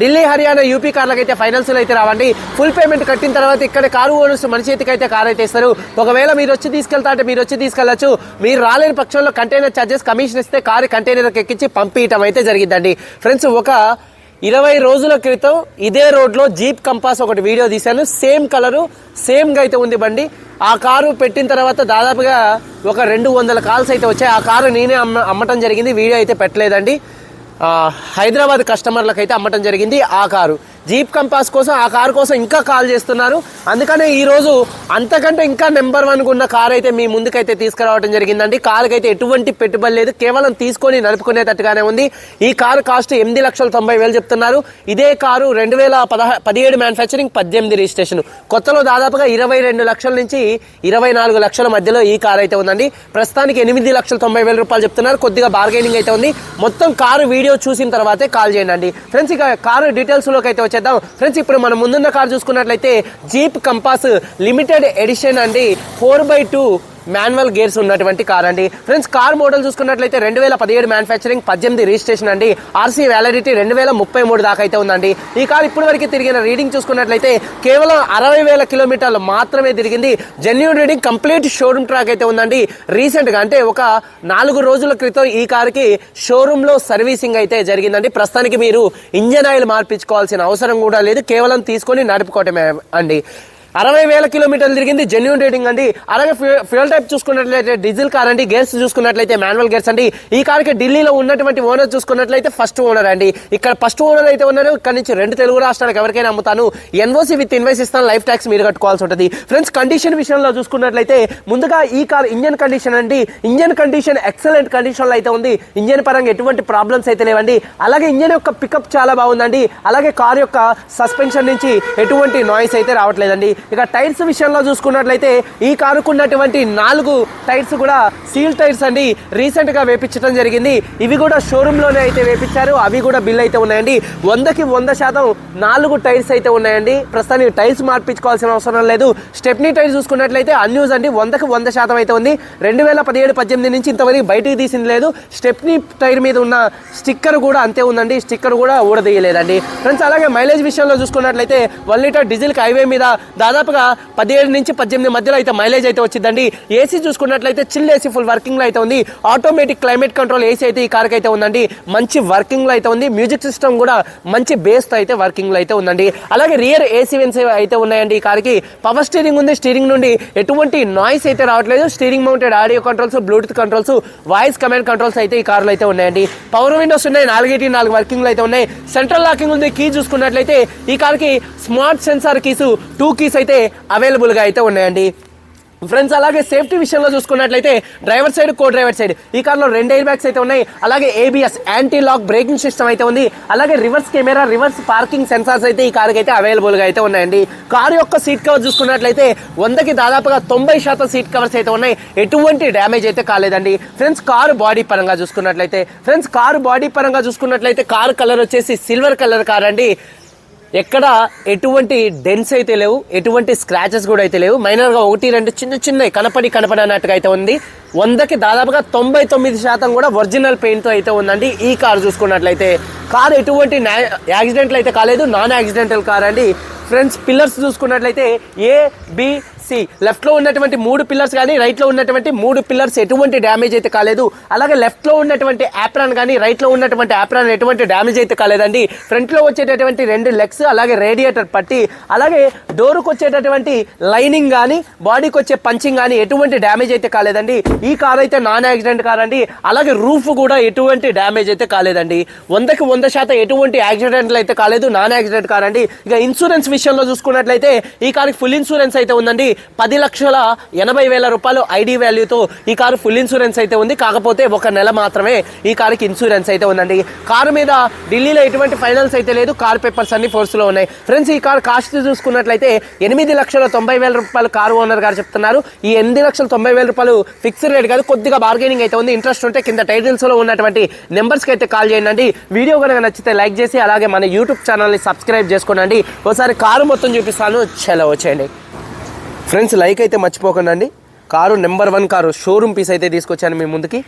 Delhi Haryana UP కార్లకు అయితే finance అయితే రావండి. ఫుల్ పేమెంట్ కట్టిన తర్వాత ఇక్కడ కారు ఓనర్స్ మన చేతికి అయితే కార్ అయితే ఇస్తారు. ఒకవేళ మీరు వచ్చి తీసుకెళ్తా అంటే మీరు వచ్చి తీసుకెళ్ళొచ్చు మీరు రాలేని పక్షంలో కంటైనర్ ఛార్జెస్ కమిషన్ ఇస్తే కారు కంటైనర్ ఎక్కించి పంపించడం అయితే జరిగిందండి ఫ్రెండ్స్ ఒక ఇరవై రోజుల క్రితం ఇదే రోడ్లో జీప్ కంపాస్ ఒకటి వీడియో తీశాను. సేమ్ కలరు సేమ్గా అయితే ఉంది బండి. ఆ కారు పెట్టిన తర్వాత దాదాపుగా ఒక రెండు వందల కాల్స్ అయితే వచ్చాయి. ఆ కారు నేనే అమ్మ అమ్మటం జరిగింది. వీడియో అయితే పెట్టలేదండి. హైదరాబాద్ కస్టమర్లకు అయితే అమ్మటం జరిగింది. ఆ కారు జీప్ కంపాస్ కోసం ఆ కారు కోసం ఇంకా కాల్ చేస్తున్నారు. అందుకనే ఈ రోజు అంతకంటే ఇంకా నెంబర్ వన్ ఉన్న కార్ అయితే మీ ముందుకైతే తీసుకురావడం జరిగిందండి. కారుకి అయితే ఎటువంటి పెట్టుబడి లేదు. కేవలం తీసుకొని నడుపుకునేటట్టుగానే ఉంది. ఈ కారు కాస్ట్ ఎనిమిది లక్షల తొంభై వేలు చెప్తున్నారు. ఇదే కారు రెండు వేల పదహ పదిహేడు మ్యానుఫ్యాక్చరింగ్ పద్దెనిమిది రిజిస్ట్రేషన్ కొత్తలో దాదాపుగా ఇరవై రెండు లక్షల నుంచి ఇరవై నాలుగు లక్షల మధ్యలో ఈ కార్ అయితే ఉందండి. ప్రస్తుతానికి ఎనిమిది లక్షల తొంభై వేల రూపాయలు చెప్తున్నారు. కొద్దిగా బార్గెనింగ్ అయితే ఉంది. మొత్తం కారు వీడియో చూసిన తర్వాతే కాల్ చేయండి ఫ్రెండ్స్ ఇక కారు డీటెయిల్స్ అయితే వచ్చే చేద్దాం. ఫ్రెండ్స్ ఇప్పుడు మనం ముందున్న కార్ చూసుకున్నట్లయితే జీప్ కంపాస్ లిమిటెడ్ ఎడిషన్ అండి. Four by two manual gears ఉన్నటువంటి కార్ అండి. ఫ్రెండ్స్ కార్ మోడల్ చూసుకున్నట్లయితే రెండు వేల పదిహేడు మ్యానుఫ్యాక్చరింగ్ పద్దెనిమిది రిజిస్ట్రేషన్ అండి. ఆర్సీ వ్యాలిడిటీ రెండు వేల ముప్పై మూడు దాకా అయితే ఉందండి. ఈ కార్ ఇప్పటి వరకు తిరిగిన రీడింగ్ చూసుకున్నట్లయితే కేవలం అరవై వేల కిలోమీటర్లు మాత్రమే తిరిగింది. Genuine reading complete showroom track అయితే ఉందండి. రీసెంట్గా అంటే ఒక నాలుగు రోజుల క్రితం ఈ కార్కి షోరూమ్లో సర్వీసింగ్ అయితే జరిగిందండి. ప్రస్తుతానికి మీరు ఇంజన్ ఆయిల్ మార్పించుకోవాల్సిన అవసరం కూడా లేదు. కేవలం తీసుకొని నడుపుకోవటమే అండి. అరవై వేల కిలోమీటర్లు తిరిగింది జెన్యున్ రేటింగ్ అండి. అలాగే ఫ్యూ- ఫ్యూయల్ టైప్ చూసుకున్నట్లయితే డీజిల్ కార్ అండి. గేర్స్ చూసుకున్నట్లయితే మాన్యువల్ గేర్స్ అండి. ఈ కార్కి ఢిల్లీలో ఉన్నటువంటి ఓనర్ చూసుకున్నట్లయితే ఫస్ట్ ఓనర్ అండి. ఇక్కడ ఫస్ట్ ఓనర్ అయితే ఉన్నారు. ఇక్కడ నుంచి రెండు తెలుగు రాష్ట్రాలకు ఎవరికైనా అమ్ముతాను. ఎన్ఓసి విత్ ఇన్వైస్ ఇస్తాను. లైఫ్ ట్యాక్స్ మీరు కట్టుకోవాల్సి ఉంటుంది. ఫ్రెండ్స్ కండిషన్ విషయంలో చూసుకున్నట్లయితే ముందుగా ఈ కార్ ఇంజన్ కండిషన్ అండి. ఇంజన్ కండిషన్ ఎక్సలెంట్ కండిషన్లో అయితే ఉంది. ఇంజన్ పరంగా ఎటువంటి ప్రాబ్లమ్స్ అయితే లేవండి. అలాగే ఇంజన్ యొక్క పికప్ చాలా బాగుందండి. అలాగే కార్ యొక్క సస్పెన్షన్ నుంచి ఎటువంటి నాయిస్ అయితే రావట్లేదండి. ఇక టైర్స్ విషయంలో చూసుకున్నట్లయితే ఈ కారుకున్నటువంటి నాలుగు టైర్స్ కూడా సీల్ టైర్స్ అండి. రీసెంట్గా వేపించడం జరిగింది. ఇవి కూడా షోరూమ్లోనే అయితే వేపించారు. అవి కూడా బిల్ అయితే ఉన్నాయండి. వందకి వంద శాతం నాలుగు టైర్స్ అయితే ఉన్నాయండి. ప్రస్తుతానికి టైర్స్ మార్పించుకోవాల్సిన అవసరం లేదు. స్టెప్నీ టైర్ చూసుకున్నట్లయితే అన్యూజ్ అండి. వందకి వంద శాతం అయితే ఉంది. రెండు వేల పదిహేడు పద్దెనిమిది నుంచి ఇంతవరకు బయటికి తీసింది లేదు. స్టెప్నీ టైర్ మీద ఉన్న స్టిక్కర్ కూడా అంతే ఉందండి. స్టిక్కర్ కూడా ఊడదీయలేదండి. ఫ్రెండ్స్ అలాగే మైలేజ్ విషయంలో చూసుకున్నట్లయితే వన్ లీటర్ డీజిల్ హైవే మీద దాదాపుగా పదిహేడు నుంచి పద్దెనిమిది మధ్యలో అయితే మైలేజ్ అయితే వచ్చిందండి. ఏసీ చూసుకున్నట్లయితే చిల్ ఏసీ ఫుల్ వర్కింగ్లో అయితే ఉంది. ఆటోమేటిక్ క్లైమేట్ కంట్రోల్ ఏసీ అయితే ఈ కార్కి అయితే ఉందండి. మంచి వర్కింగ్లో అయితే ఉంది. మ్యూజిక్ సిస్టమ్ కూడా మంచి బేస్తో అయితే వర్కింగ్లో అయితే ఉందండి. అలాగే రియర్ ఏసీ వెన్స్ అయితే ఉన్నాయండి ఈ కార్కి పవర్ స్టీరింగ్ ఉంది. స్టీరింగ్ నుండి ఎటువంటి నాయిస్ అయితే రావట్లేదు. Steering mounted audio controls bluetooth controls voice command controls అయితే ఈ కార్లో అయితే ఉన్నాయండి. పవర్ విండోస్ ఉన్నాయి. నాలుగేటి నాలుగు వర్కింగ్లో అయితే ఉన్నాయి. సెంట్రల్ లాకింగ్ ఉంది. కీ చూసుకున్నట్లయితే ఈ కార్కి smart sensor keys two keys అయితే అవైలబుల్గా అయితే ఉన్నాయండి. ఫ్రెండ్స్ అలాగే సేఫ్టీ విషయంలో చూసుకున్నట్లయితే driver side co driver side ఈ కార్లో రెండు ఎయిర్ బ్యాగ్స్ అయితే ఉన్నాయి. అలాగే ABS anti lock braking system అయితే ఉంది. అలాగే reverse camera reverse parking sensors అయితే ఈ కార్కి అయితే అవైలబుల్గా అయితే ఉన్నాయండి. కారు యొక్క సీట్ కవర్ చూసుకున్నట్లయితే వందకి దాదాపుగా తొంభై శాతం సీట్ కవర్స్ అయితే ఉన్నాయి. ఎటువంటి డ్యామేజ్ అయితే కాలేదండి. ఫ్రెండ్స్ కారు బాడీ పరంగా చూసుకున్నట్లయితే ఫ్రెండ్స్ కారు బాడీ పరంగా చూసుకున్నట్లయితే కారు కలర్ వచ్చేసి సిల్వర్ కలర్ కార్ అండి ఎక్కడ ఎటువంటి డెన్స్ అయితే లేవు ఎటువంటి స్క్రాచెస్ కూడా అయితే లేవు. మైనర్గా ఒకటి రెండు చిన్న చిన్న కనపడి కనపడి అన్నట్టుగా అయితే ఉంది. వందకి దాదాపుగా తొంభై తొమ్మిది శాతం కూడా ఒరిజినల్ పెయింట్తో అయితే ఉందండి. ఈ కార్ చూసుకున్నట్లయితే కార్ ఎటువంటి యాక్సిడెంట్లు అయితే కాలేదు నాన్ యాక్సిడెంటల్ కార్ అండి. ఫ్రెండ్స్ పిల్లర్స్ చూసుకున్నట్లయితే ఏ బి సి లెఫ్ట్లో ఉన్నటువంటి మూడు పిల్లర్స్ కానీ రైట్లో ఉన్నటువంటి మూడు పిల్లర్స్ ఎటువంటి డ్యామేజ్ అయితే కాలేదు. అలాగే లెఫ్ట్లో ఉన్నటువంటి యాప్రాన్ కానీ రైట్లో ఉన్నటువంటి యాప్రాన్ ఎటువంటి డ్యామేజ్ అయితే కాలేదండి. ఫ్రంట్లో వచ్చేటటువంటి రెండు లెగ్స్ అలాగే రేడియేటర్ పట్టి అలాగే డోర్కి వచ్చేటటువంటి లైనింగ్ కానీ బాడీకి వచ్చే పంచింగ్ కానీ ఎటువంటి డ్యామేజ్ అయితే కాలేదండి. ఈ కార్ అయితే నాన్ యాక్సిడెంట్ కార్ అండి. అలాగే రూఫ్ కూడా ఎటువంటి డ్యామేజ్ అయితే కాలేదండి. వందకి వంద శాతం ఎటువంటి యాక్సిడెంట్లు అయితే కాలేదు. నాన్ యాక్సిడెంట్ కార్ అండి. ఇక ఇన్సూరెన్స్ విషయంలో చూసుకున్నట్లయితే ఈ కార్కి ఫుల్ ఇన్సూరెన్స్ అయితే ఉందండి. పది లక్షల ఎనభై వేల రూపాయలు ఐడి వాల్యూతో ఈ కారు ఫుల్ ఇన్సూరెన్స్ అయితే ఉంది. కాకపోతే ఒక నెల మాత్రమే ఈ కారుకి ఇన్సూరెన్స్ అయితే ఉందండి. కారు మీద ఢిల్లీలో ఎటువంటి ఫైనల్స్ అయితే లేదు. కార్ పేపర్స్ అన్ని ఫోర్స్లో ఉన్నాయి. ఫ్రెండ్స్ ఈ కారు కాస్ట్ చూసుకున్నట్లయితే ఎనిమిది లక్షల తొంభై వేల రూపాయలు కారు ఓనర్ గారు చెప్తున్నారు. ఈ ఎనిమిది లక్షల తొంభై వేల రూపాయలు ఫిక్స్డ్ రేట్ కాదు. కొద్దిగా బార్గెనింగ్ అయితే ఉంది. ఇంట్రెస్ట్ ఉంటే కింద టైటిల్స్లో ఉన్నటువంటి నెంబర్స్కి అయితే కాల్ చేయండి. వీడియో కనుక నచ్చితే లైక్ చేసి అలాగే మన యూట్యూబ్ ఛానల్ని సబ్స్క్రైబ్ చేసుకోండి ఒకసారి కారు మొత్తం చూపిస్తాను. చలో వచ్చేయండి. ఫ్రెండ్స్ లైక్ అయితే మర్చిపోకండి. Car number one car showroom piece అయితే తీసుకొచ్చాను మీ ముందుకి.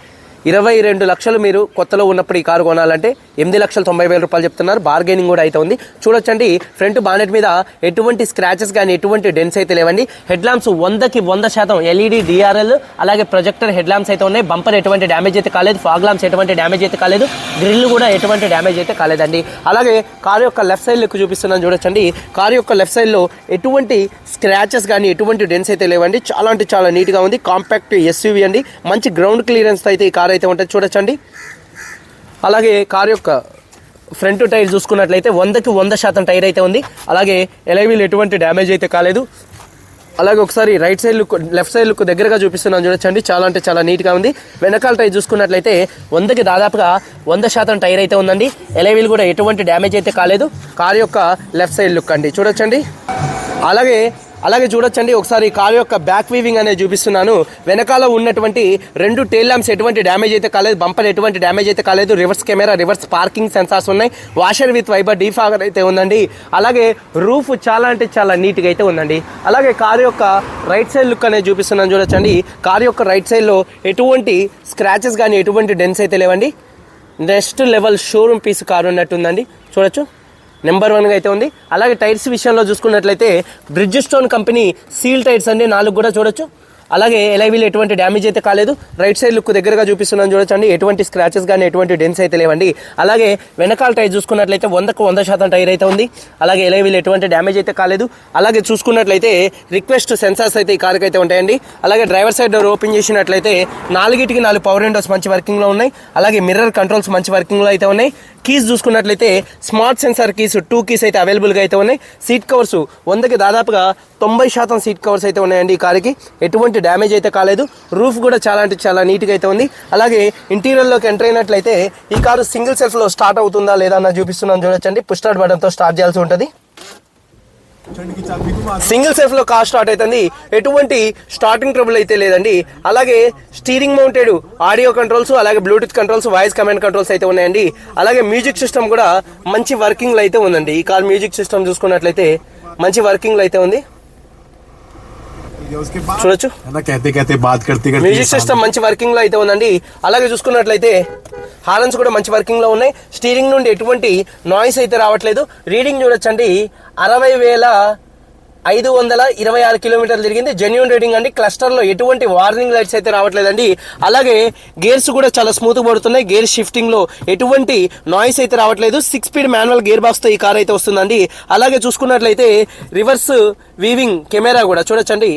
ఇరవై రెండు లక్షలు మీరు కొత్తలో ఉన్నప్పుడు ఈ కారు కొనాలంటే ఎనిమిది లక్షల తొంభై వేల రూపాయలు చెప్తున్నారు. బార్గెనింగ్ కూడా అయితే ఉంది చూడొచ్చండి ఫ్రంట్ బానెట్ మీద ఎటువంటి స్క్రాచెస్ కానీ ఎటువంటి డెన్స్ అయితే లేవండి. హెడ్ ల్యాంప్స్ వందకి వంద శాతం ఎల్ఈడి డిఆర్ఎల్ అలాగే ప్రొజెక్టర్ హెడ్ ల్యాంప్స్ అయితే ఉన్నాయి. బంపర్ ఎటువంటి డ్యామేజ్ అయితే కాలేదు. ఫాగ్ ల్యాంప్స్ ఎటువంటి డ్యామేజ్ అయితే కాలేదు. గ్రిల్ కూడా ఎటువంటి డ్యామేజ్ అయితే కాలేదండి. అలాగే కారు యొక్క లెఫ్ట్ సైడ్ లుక్ చూపిస్తున్నాను చూడొచ్చండి. కారు యొక్క లెఫ్ట్ సైడ్లో ఎటువంటి స్క్రాచెస్ కానీ ఎటువంటి డెన్స్ అయితే లేవండి. చాలా అంటే చాలా నీట్గా ఉంది. కాంపాక్ట్ ఎస్యూవీ అండి. మంచి గ్రౌండ్ క్లియరెన్స్ అయితే ఈ కార్ అయితే ఉంటుంది చూడొచ్చండి. అలాగే కార్ యొక్క ఫ్రంట్ టైర్ చూసుకున్నట్లయితే వందకి వంద శాతం టైర్ అయితే ఉంది. అలాగే ఎలైవీలు ఎటువంటి డ్యామేజ్ అయితే కాలేదు. అలాగే ఒకసారి right side look left side look దగ్గరగా చూపిస్తున్నాను చూడొచ్చండి. చాలా అంటే చాలా నీట్గా ఉంది. వెనకాల టైర్ చూసుకున్నట్లయితే వందకి దాదాపుగా వంద శాతం టైర్ అయితే ఉందండి. ఎలైవీలు కూడా ఎటువంటి డ్యామేజ్ అయితే కాలేదు. కార్ యొక్క లెఫ్ట్ సైడ్ లుక్ అండి. చూడొచ్చండి. అలాగే అలాగే చూడొచ్చండి ఒకసారి కార్ యొక్క బ్యాక్ వీవింగ్ అనేది చూపిస్తున్నాను. వెనకాల ఉన్నటువంటి రెండు టైల్ ల్యాంప్స్ ఎటువంటి డ్యామేజ్ అయితే కాలేదు బంపర్ ఎటువంటి డ్యామేజ్ అయితే కాలేదు reverse camera reverse parking sensors ఉన్నాయి. వాషర్ విత్ వైబర్ డీఫాగర్ అయితే ఉందండి. అలాగే రూఫ్ చాలా అంటే చాలా నీట్గా అయితే ఉందండి. అలాగే కారు యొక్క రైట్ సైడ్ లుక్ అనేది చూపిస్తున్నాను చూడొచ్చండి. కారు యొక్క రైట్ సైడ్లో ఎటువంటి స్క్రాచెస్ కానీ ఎటువంటి డెన్స్ అయితే లేవండి. Next level showroom piece car ఉన్నట్టుందండి. చూడొచ్చు. నెంబర్ వన్గా అయితే ఉంది. అలాగే టైర్స్ విషయంలో చూసుకున్నట్లయితే Bridgestone company seal tyres అండి నాలుగు కూడా చూడొచ్చు. అలాగే ఎలైవీలు ఎటువంటి డ్యామేజ్ అయితే కాలేదు. రైట్ సైడ్ లుక్ దగ్గరగా చూపిస్తున్నాను చూడొచ్చండి ఎటువంటి స్క్రాచెస్ కానీ ఎటువంటి డెన్స్ అయితే లేవండి. అలాగే వెనకాల టైర్ చూసుకున్నట్లయితే వందకు వంద శాతం టైర్ అయితే ఉంది. అలాగే ఎలైవీలు ఎటువంటి డ్యామేజ్ అయితే కాలేదు. అలాగే చూసుకున్నట్లయితే రిక్వెస్ట్ సెన్సార్స్ అయితే ఈ కారుకి అయితే ఉంటాయండి. అలాగే డ్రైవర్ సైడ్ డోర్ ఓపెన్ చేసినట్లయితే నాలుగిటికి నాలుగు పవర్ విండోస్ మంచి వర్కింగ్లో ఉన్నాయి. అలాగే మిర్రర్ కంట్రోల్స్ మంచి వర్కింగ్లో అయితే ఉన్నాయి. కీస్ చూసుకున్నట్లయితే smart sensor keys two keys అయితే అవైలబుల్గా అయితే ఉన్నాయి. సీట్ కవర్స్ వందకి దాదాపుగా తొంభై శాతం సీట్ కవర్స్ అయితే ఉన్నాయండి ఈ కారుకి. ఎటువంటి ఎటువంటి డ్యామేజ్ అయితే కాలేదు. రూఫ్ కూడా చాలా అంటే చాలా నీట్గా అయితే ఉంది. అలాగే ఇంటీరియర్లోకి ఎంటర్ అయినట్లయితే ఈ కారు సింగిల్ సెల్ఫ్లో స్టార్ట్ అవుతుందా లేదా అన్న చూపిస్తున్నాను చూడొచ్చండి. పుష్ బటన్తో స్టార్ట్ చేయాల్సి ఉంటుంది. సింగిల్ సెల్ఫ్లో కార్ స్టార్ట్ అవుతుంది. ఎటువంటి స్టార్టింగ్ ట్రబుల్ అయితే లేదండి. అలాగే స్టీరింగ్ మౌంటెడ్ ఆడియో కంట్రోల్స్ అలాగే bluetooth controls voice command controls అయితే ఉన్నాయండి. అలాగే మ్యూజిక్ సిస్టమ్ కూడా మంచి వర్కింగ్ అయితే ఉందండి. ఈ కార్ మ్యూజిక్ సిస్టమ్ చూసుకున్నట్లయితే మంచి వర్కింగ్ అయితే ఉంది. చూడొచ్చు. మ్యూజిక్ సిస్టమ్ మంచి వర్కింగ్లో అయితే ఉందండి. అలాగే చూసుకున్నట్లయితే హార్న్స్ కూడా మంచి వర్కింగ్లో ఉన్నాయి. స్టీరింగ్ నుండి ఎటువంటి నాయిస్ అయితే రావట్లేదు. రీడింగ్ చూడొచ్చండి. అరవై వేల ఐదు వందల ఇరవై ఆరు కిలోమీటర్లు తిరిగింది. జెన్యున్ రేటింగ్ అండి. క్లస్టర్లో ఎటువంటి వార్నింగ్ లైట్స్ అయితే రావట్లేదండి. అలాగే గేర్స్ కూడా చాలా స్మూత్ పడుతున్నాయి. గేర్ షిఫ్టింగ్లో ఎటువంటి నాయిస్ అయితే రావట్లేదు. సిక్స్ స్పీడ్ మాన్యువల్ గేర్ బాక్స్తో ఈ కార్ అయితే వస్తుందండి. అలాగే చూసుకున్నట్లయితే రివర్స్ వీవింగ్ కెమెరా కూడా చూడొచ్చండి.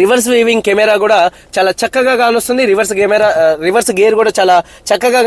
రివర్స్ వీవింగ్ కెమెరా కూడా చాలా చక్కగా కానొస్తుంది రివర్స్ కెమెరా రివర్స్ గేర్ కూడా చాలా చక్కగా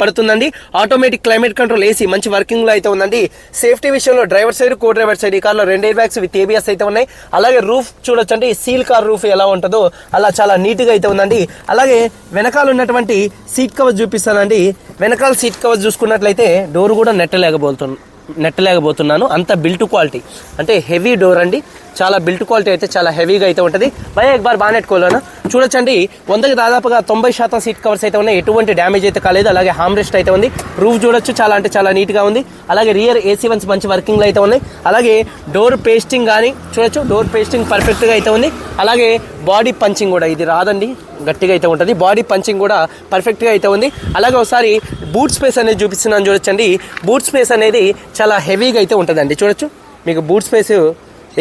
పడుతుందండి. ఆటోమేటిక్ క్లైమేట్ కంట్రోల్ ఏసీ మంచి వర్కింగ్లో అయితే ఉందండి. సేఫ్టీ విషయంలో driver side co driver side ఈ కార్లో రెండు ఎయిర్ బ్యాగ్స్ విత్ ఏబిఎస్ అయితే ఉన్నాయి. అలాగే రూఫ్ చూడొచ్చండి. సీల్ కార్ రూఫ్ ఎలా ఉంటుందో అలా చాలా నీట్గా అయితే ఉందండి. అలాగే వెనకాల ఉన్నటువంటి సీట్ కవర్ చూపిస్తానండి. వెనకాల సీట్ కవర్ చూసుకున్నట్లయితే డోర్ కూడా నెట్టలేకపోతుంది నెట్టలేకపోతున్నాను. అంత బిల్ట్ క్వాలిటీ అంటే హెవీ డోర్ అండి. చాలా బిల్ట్ క్వాలిటీ అయితే చాలా హెవీగా అయితే ఉంటుంది. భయ ఎక్ బార్ బాగా నెట్టుకోలేను చూడొచ్చండి. వందకి దాదాపుగా తొంభై శాతం సీట్ కవర్స్ అయితే ఉన్నాయి. ఎటువంటి డ్యామేజ్ అయితే కాలేదు. అలాగే హామ్ రెస్ట్ అయితే ఉంది. రూఫ్ చూడొచ్చు. చాలా అంటే చాలా నీట్గా ఉంది. అలాగే రియర్ ఏసీ వన్స్ మంచి వర్కింగ్లో అయితే ఉన్నాయి. అలాగే డోర్ పేస్టింగ్ కానీ చూడొచ్చు. డోర్ పేస్టింగ్ పర్ఫెక్ట్గా అయితే ఉంది. అలాగే బాడీ పంచింగ్ కూడా. ఇది రాదండి. గట్టిగా అయితే ఉంటుంది. బాడీ పంచింగ్ కూడా పర్ఫెక్ట్గా అయితే ఉంది. అలాగే ఒకసారి బూట్ స్పేస్ అనేది చూపిస్తున్నాను చూడొచ్చండి. బూట్ స్పేస్ అనేది చాలా హెవీగా అయితే ఉంటుందండి. చూడొచ్చు? మీకు బూట్ స్పేస్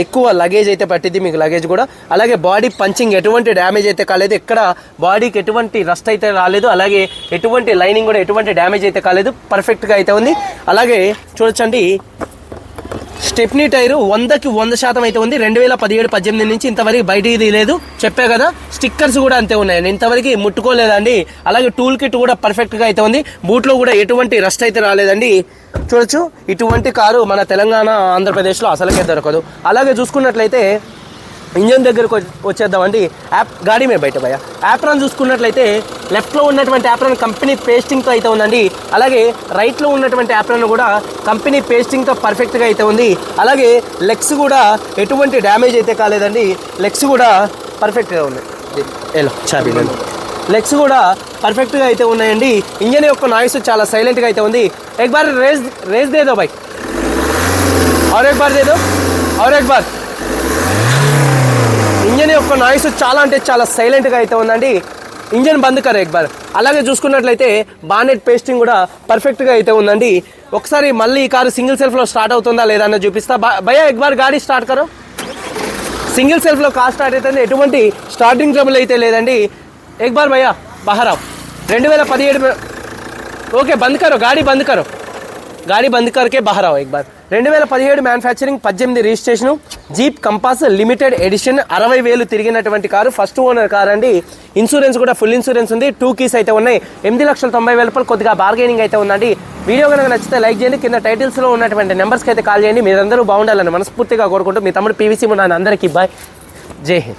ఎక్కువ లగేజ్ అయితే పట్టింది మీకు లగేజ్ కూడా. అలాగే బాడీ పంచింగ్ ఎటువంటి డ్యామేజ్ అయితే కాలేదు. ఎక్కడ బాడీకి ఎటువంటి రస్ట్ అయితే రాలేదు. అలాగే ఎటువంటి లైనింగ్ కూడా ఎటువంటి డ్యామేజ్ అయితే కాలేదు. పర్ఫెక్ట్గా అయితే ఉంది. అలాగే చూడొచ్చండి. స్టెప్నీ టైరు వందకి వంద శాతం అయితే ఉంది. రెండు వేల పదిహేడు పద్దెనిమిది నుంచి ఇంతవరకు బయటికి తీయలేదు చెప్పా కదా స్టిక్కర్స్ కూడా అంతే ఉన్నాయండి ఇంతవరకు ముట్టుకోలేదండి. అలాగే టూల్ కిట్ కూడా పర్ఫెక్ట్గా అయితే ఉంది. బూట్లో కూడా ఎటువంటి రస్ట్ అయితే రాలేదండి. చూడొచ్చు ఇటువంటి కారు మన తెలంగాణ ఆంధ్రప్రదేశ్లో అసలుకే దొరకదు. అలాగే చూసుకున్నట్లయితే ఇంజన్ దగ్గరకు వచ్చి- వచ్చేద్దామండి యాప్ గాడి మీద బయట భయ యాప్రాన్ చూసుకున్నట్లయితే లెఫ్ట్లో ఉన్నటువంటి యాప్రాన్ కంపెనీ పేస్టింగ్తో అయితే ఉందండి అలాగే రైట్లో ఉన్నటువంటి యాప్రాన్ కూడా కంపెనీ పేస్టింగ్తో పర్ఫెక్ట్గా అయితే ఉంది అలాగే లెగ్స్ కూడా ఎటువంటి డ్యామేజ్ అయితే కాలేదండి లెగ్స్ కూడా పర్ఫెక్ట్గా ఉన్నాయి ఎలా చాబీలండి లెగ్స్ కూడా పర్ఫెక్ట్గా అయితే ఉన్నాయండి ఇంజన్ యొక్క నాయిస్ చాలా సైలెంట్గా అయితే ఉంది ఎక్ బార్ రేస్ రేస్ దేదో బైక్ और एक बार दे दो और एक बार ఇంజన్ యొక్క నాయిస్ చాలా అంటే చాలా సైలెంట్గా అయితే ఉందండి. ఇంజన్ బంద్ కర ఎక్బార్ అలాగే చూసుకున్నట్లయితే బానెట్ పేస్టింగ్ కూడా పర్ఫెక్ట్గా అయితే ఉందండి. ఒకసారి మళ్ళీ ఈ కారు సింగిల్ సెల్ఫ్లో స్టార్ట్ అవుతుందా లేదా అన్నది చూపిస్తా. బ- ఎక్బార్ గాడి స్టార్ట్ కరో. సింగిల్ సెల్ఫ్లో కార్ స్టార్ట్ అయితే ఎటువంటి స్టార్టింగ్ ట్రబుల్ అయితే లేదండి. ఎక్బార్ భయ్యా బహరావ్ రెండు వేల పదిహేడు ఓకే బంద్ కరో గాడి బంద్ కరో. గాడి బంద్ కరకే బాహర్ ఆవు ఎక్ బార్ రెండు వేల పదిహేడు మ్యానుఫ్యాక్చరింగ్ పద్దెనిమిది registration Jeep Compass limited edition అరవై వేలు తిరిగినటువంటి కారు ఫస్ట్ ఓనర్ కార్ అండి. ఇన్సూరెన్స్ కూడా ఫుల్ ఇన్సూరెన్స్ ఉంది. టూ కీస్ అయితే ఉన్నాయి. ఎనిమిది లక్షల తొంభై వేల రూపాయలు కొద్దిగా బార్గెనింగ్ అయితే ఉందండి. వీడియో కనుక నచ్చితే లైక్ చేయండి. కింద టైటిల్స్లో ఉన్నటువంటి నెంబర్స్కి అయితే కాల్ చేయండి. మీరందరూ బాగుండాలని మనస్ఫూర్తిగా కోరుకుంటూ మీ తమ్ముడు పీవీసీ ఉన్న అందరికీ బాయ్. జై హింద్.